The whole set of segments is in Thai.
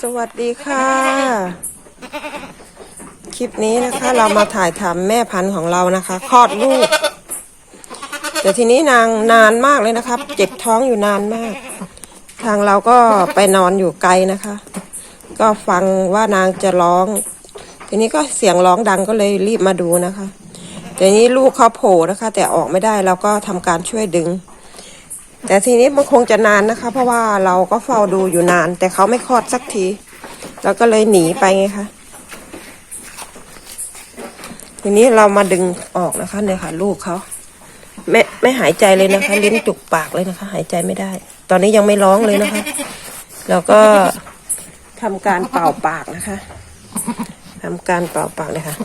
สวัสดีค่ะ คลิปนี้นะคะเรามาถ่ายทำแม่พันธุ์ของเรานะคะคลอดลูก แต่ทีนี้นางนานมากเลยนะครับเจ็บท้องอยู่นานมาก ทางเราก็ไปนอนอยู่ไกลนะคะ ก็ฟังว่านางจะร้อง ทีนี้ก็เสียงร้องดังก็เลยรีบมาดูนะคะ แต่นี้ลูกเขาโผล่นะคะ แต่ออกไม่ได้เราก็ทำการช่วยดึง แต่ทีนี้มันคงจะนานนะคะ เพราะว่าเราก็เฝ้าดูอยู่นาน แต่เขาไม่คลอดสักทีเราก็เลยหนีไปไงคะทีนี้เรามาดึงออกนะคะเนี่ยค่ะ ลูกเขาไม่ไม่หายใจเลยนะคะ ลิ้นจุกปากเลยนะคะ หายใจไม่ได้ ตอนนี้ยังไม่ร้องเลยนะคะ แล้วก็ทำการเป่าปากนะคะทำการเป่าปากเลยค่ะ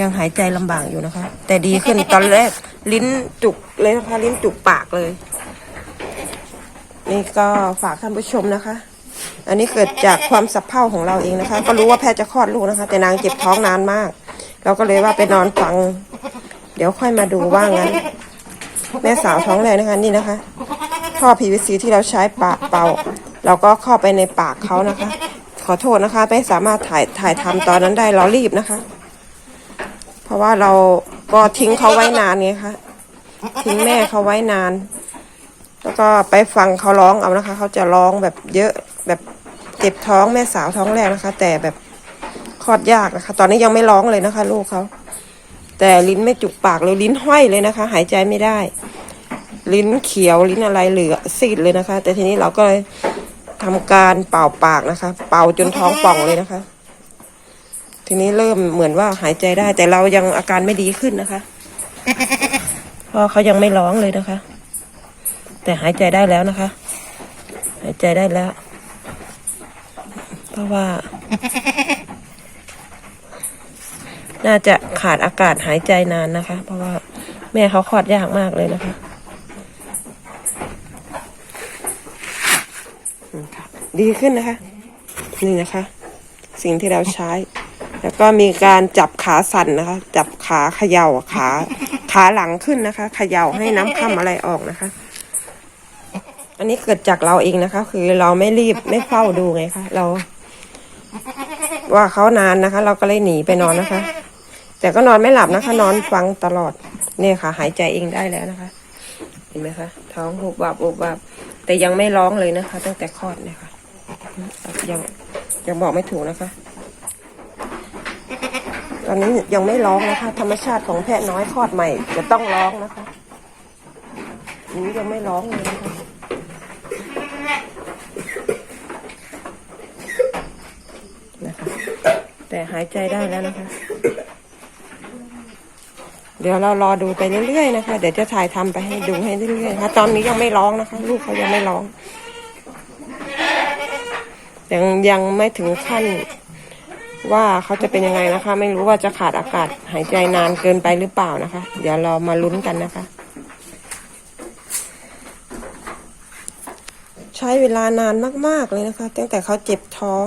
ยังหายใจลำบากอยู่นะคะ แต่ดีขึ้นตอนแรก ลิ้นจุกเลยนะคะ ลิ้นจุกปากเลย นี่ก็ฝากท่านผู้ชมนะคะ อันนี้เกิดจากความสับเพร่าของเราเองนะคะ ก็รู้ว่าแพทย์จะคลอดลูกนะคะ แต่นางเจ็บท้องนานมาก เราก็เลยว่าไปนอนฟัง เดี๋ยวค่อยมาดูว่างั้น แม่สาวท้องแรกนะคะนี่นะคะท่อ PVC ที่เราใช้ปากเป่า เราก็เข้าไปในปากเขานะคะ ขอโทษนะคะ ไม่สามารถถ่ายถ่ายทำตอนนั้นได้เรารีบนะคะ เพราะว่าเรา ก็ทิ้งเขาไว้นานไงคะทิ้งแม่เขาไว้นาน แล้วก็ไปฟังเขาร้องเอานะคะ เขาจะร้องแบบเยอะแบบเจ็บท้องแม่สาวท้องแรกนะคะ แต่แบบคลอดยากนะคะ ตอนนี้ยังไม่ร้องเลยนะคะ ลูกเขาแต่ลิ้นไม่จุกปากเลยลิ้นห้อยเลยนะคะ หายใจไม่ได้ ลิ้นเขียวลิ้นอะไรเหลือซีดเลยนะคะ แต่ทีนี้เราก็เลยทำการเป่าปากนะคะ เป่าจนท้องป่องเลยนะคะ ทีนี้เริ่มเหมือนว่าหายใจได้ แต่เรายังอาการไม่ดีขึ้นนะคะเพราะเขายังไม่ร้องเลยนะคะ แต่หายใจได้แล้วนะคะ หายใจได้แล้ว เพราะว่า น่าจะขาดอากาศหายใจนานนะคะ เพราะว่าแม่เขาคลอดยากมากเลยนะคะอืมค่ะดีขึ้นนะคะ นี่นะคะ สิ่งที่เราใช้ แล้วก็มีการจับขาสั่นนะคะ จับขาเขย่าขาขาหลังขึ้นนะคะเขย่าให้น้ำค่ำอะไรออกนะคะ อันนี้เกิดจากเราเองนะคะ คือเราไม่รีบไม่เฝ้าดูไงคะเรา ว่าเขานานนะคะ เราก็เลยหนีไปนอนนะคะ แต่ก็นอนไม่หลับนะคะ นอนฟังตลอดเนี่ยค่ะ หายใจเองได้แล้วนะคะ เห็นไหมคะ ท้องหุบวับหุบวับแต่ยังไม่ร้องเลยนะคะ ตั้งแต่คลอดเนี่ยค่ะยังยังบอกไม่ถูกนะคะ อนนี้ยังไม่ร้องนะคะ ธรรมชาติของแพะน้อยคลอดใหม่ จะต้องร้องนะคะนี้ยังไม่ร้องเลยนะคะนะคะแต่หายใจได้แล้วนะคะ เดี๋ยวเรารอดูไปเรื่อยๆนะคะ เดี๋ยวจะถ่ายทำไปให้ดูให้เรื่อยๆนะคะตอนนี้ยังไม่ร้องนะคะ ลูกเขายังไม่ร้อง ยังยังไม่ถึงขั้น ว่าเขาจะเป็นยังไงนะคะ ไม่รู้ว่าจะขาดอากาศหายใจนานเกินไปหรือเปล่านะคะ เดี๋ยวเรามาลุ้นกันนะคะ ใช้เวลานานมาก ๆเลยนะคะ ตั้งแต่เขาเจ็บท้อง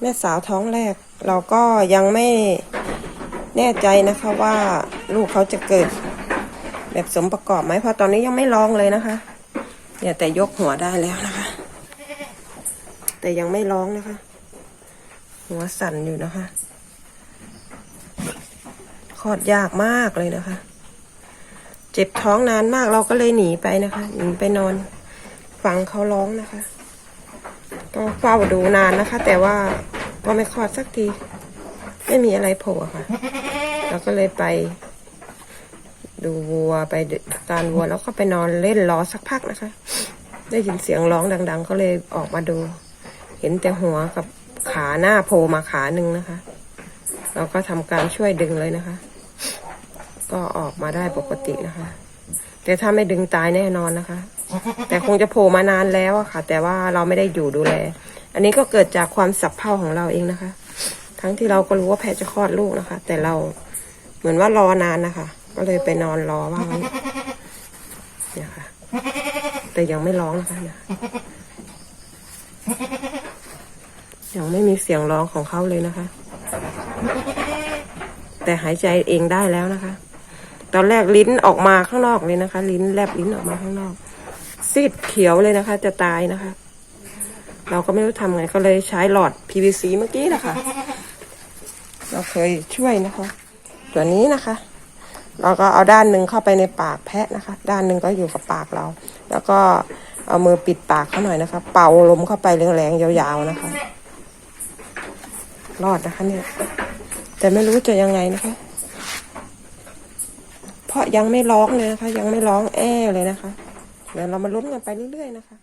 แม่สาวท้องแรก เราก็ยังไม่แน่ใจนะคะว่าลูกเขาจะเกิด แบบสมประกอบไหมเพราะตอนนี้ยังไม่ลองเลยนะคะเนี่ยแต่ยกหัวได้แล้วนะคะ แต่ยังไม่ร้องนะคะ หัวสั่นอยู่นะคะคลอดยากมากเลยนะคะ เจ็บท้องนานมากเราก็เลยหนีไปนะคะหนีไปนอนฟังเขาร้องนะคะก็เฝ้าดูนานนะคะ แต่ว่าก็ไม่คลอดสักที ไม่มีอะไรโผล่ค่ะเราก็เลยไป ดูวัวไปตานวัวแล้วก็ไปนอนเล่นรอสักพักนะคะ ได้ยินเสียงร้องดัง ๆ ก็เลยออกมาดู เห็นแต่หัวกับ ขาหน้าโผล่มาขาหนึ่งนะคะ เราก็ทำการช่วยดึงเลยนะคะ ก็ออกมาได้ปกตินะคะ แต่ถ้าไม่ดึงตายแน่นอนนะคะ แต่คงจะโผล่มานานแล้วอะค่ะ แต่ว่าเราไม่ได้อยู่ดูแล อันนี้ก็เกิดจากความสับเพร่าของเราเองนะคะ ทั้งที่เราก็รู้ว่าแพทจะคลอดลูกนะคะ แต่เราเหมือนว่ารอนานนะคะ ก็เลยไปนอนรอว่างั้นเนี่ยค่ะ แต่ยังไม่ร้องนะคะเนี่ย ยังไม่มีเสียงร้องของเขาเลยนะคะ แต่หายใจเองได้แล้วนะคะ ตอนแรกลิ้นออกมาข้างนอกเลยนะคะ ลิ้นแลบลิ้นออกมาข้างนอกซีดเขียวเลยนะคะ จะตายนะคะ เราก็ไม่รู้ทำไงก็เลยใช้หลอด PVC เมื่อกี้นะคะ เราเคยช่วยนะคะ ตัวนี้นะคะ เราก็เอาด้านหนึ่งเข้าไปในปากแพะนะคะ ด้านหนึ่งก็อยู่กับปากเรา แล้วก็เอามือปิดปากเขาหน่อยนะคะ เป่าลมเข้าไปแรงๆยาวๆนะคะ รอดนะคะ เนี่ย แต่ไม่รู้จะยังไงนะคะ เพราะยังไม่ร้องเลยนะคะ ยังไม่ร้องแอ้เลยนะคะเดี๋ยวเรามาลุ้นกันไปเรื่อยๆนะคะ